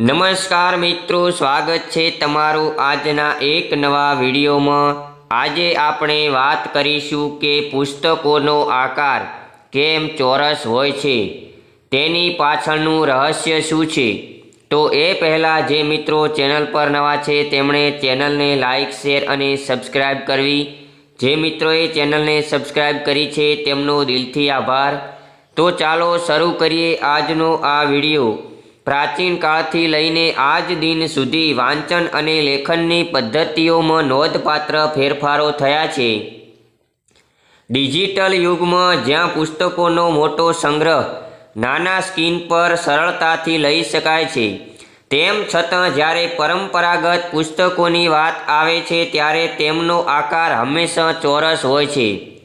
નમસ્કાર મિત્રો, સ્વાગત છે તમારું આજના એક નવા વિડીયોમાં. આજે આપણે વાત કરીશું કે પુસ્તકોનો આકાર કેમ ચોરસ હોય છે, તેની પાછળનું રહસ્ય શું છે. તો એ પહેલાં જે મિત્રો ચેનલ પર નવા છે, તેમણે ચેનલને લાઇક શેર અને સબસ્ક્રાઇબ કરવી. જે મિત્રોએ ચેનલને સબસ્ક્રાઇબ કરી છે, તેમનો દિલથી આભાર. તો ચાલો શરૂ કરીએ આજનો આ વીડિયો. પ્રાચીન કાળથી લઈને આજ દિન સુધી વાંચન અને લેખનની પદ્ધતિઓમાં નોંધપાત્ર ફેરફારો થયા છે. ડિજિટલ યુગમાં જ્યાં પુસ્તકોનો મોટો સંગ્રહ નાના સ્ક્રીન પર સરળતાથી લઈ શકાય છે, તેમ છતાં જ્યારે પરંપરાગત પુસ્તકોની વાત આવે છે ત્યારે તેમનો આકાર હંમેશા ચોરસ હોય છે.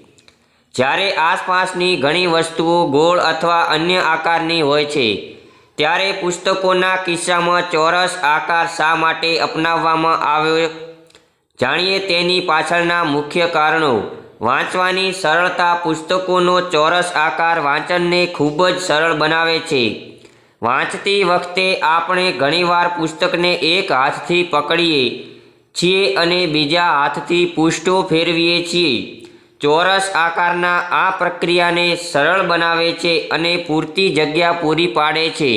જ્યારે આસપાસની ઘણી વસ્તુઓ ગોળ અથવા અન્ય આકારની હોય છે ત્યારે પુસ્તકોના કિસ્સામાં ચોરસ આકાર શા માટે અપનાવવામાં આવ્યો? જાણીએ તેની પાછળના મુખ્ય કારણો. વાંચવાની સરળતા પુસ્તકોનો ચોરસ આકાર વાંચનને ખૂબ જ સરળ બનાવે છે. વાંચતી વખતે આપણે ઘણીવાર પુસ્તકને એક હાથથી પકડીએ છીએ અને બીજા હાથથી પૃષ્ઠો ફેરવીએ છીએ. ચોરસ આકારના આ પ્રક્રિયાને સરળ બનાવે છે અને પૂરતી જગ્યા પૂરી પાડે છે.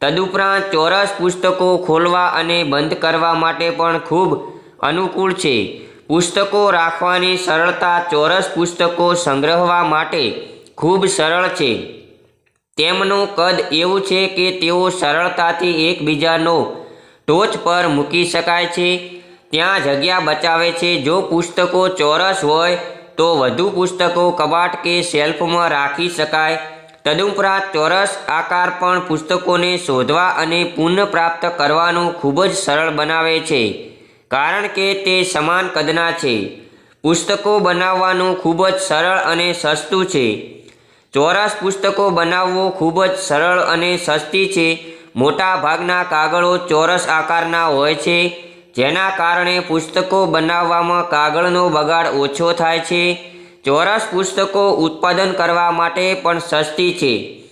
તદુપરાંત ચોરસ પુસ્તકો ખોલવા અને બંધ કરવા માટે પણ ખૂબ અનુકૂળ છે. પુસ્તકો રાખવાની સરળતા ચોરસ પુસ્તકો સંગ્રહવા માટે ખૂબ સરળ છે. તેમનું કદ એવું છે કે તેઓ સરળતાથી એકબીજાનો ટોચ પર મૂકી શકાય છે. ત્યાં જગ્યા બચાવે છે. જો પુસ્તકો ચોરસ હોય તો વધુ પુસ્તકો કબાટ કે શેલ્ફમાં રાખી શકાય. તદુપરાંત ચોરસ આકાર પણ પુસ્તકોને શોધવા અને પુનઃપ્રાપ્ત કરવાનું ખૂબ જ સરળ બનાવે છે, કારણ કે તે સમાન કદના છે. પુસ્તકો બનાવવાનું ખૂબ જ સરળ અને સસ્તું છે. ચોરસ પુસ્તકો બનાવવું ખૂબ જ સરળ અને સસ્તી છે. મોટા ભાગના કાગળો ચોરસ આકારના હોય છે. જેના કારણે પુસ્તકો બનાવવામાં કાગળનો બગાડ ઓછો થાય છે. ચોરસ પુસ્તકો ઉત્પાદન કરવા માટે પણ સસ્તી છે.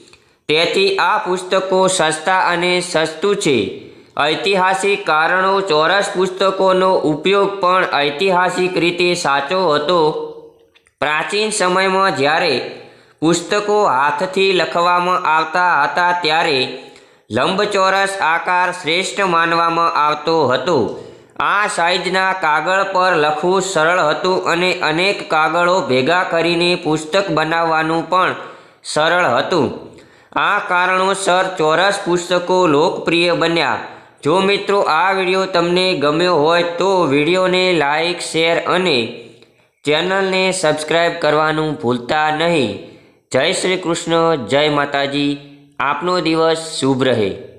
તેથી આ પુસ્તકો સસ્તા અને સસ્તું છે. ઐતિહાસિક કારણો ચોરસ પુસ્તકોનો ઉપયોગ પણ ઐતિહાસિક રીતે સાચો હતો. પ્રાચીન સમયમાં જ્યારે પુસ્તકો હાથથી લખવામાં આવતા હતા ત્યારે લંબચોરસ આકાર શ્રેષ્ઠ માનવામાં આવતો હતો. આ સાઇઝના કાગળ પર લખવું સરળ હતું અને અનેક કાગળો ભેગા કરીને પુસ્તક બનાવવાનું પણ સરળ હતું. આ કારણોસર ચોરસ પુસ્તકો લોકપ્રિય બન્યા. જો મિત્રો આ વીડિયો તમને ગમ્યો હોય તો વિડીયોને લાઇક શેર અને ચેનલને સબસ્ક્રાઈબ કરવાનું ભૂલતા નહીં. જય શ્રી કૃષ્ણ, જય માતાજી. આપનો દિવસ શુભ રહે.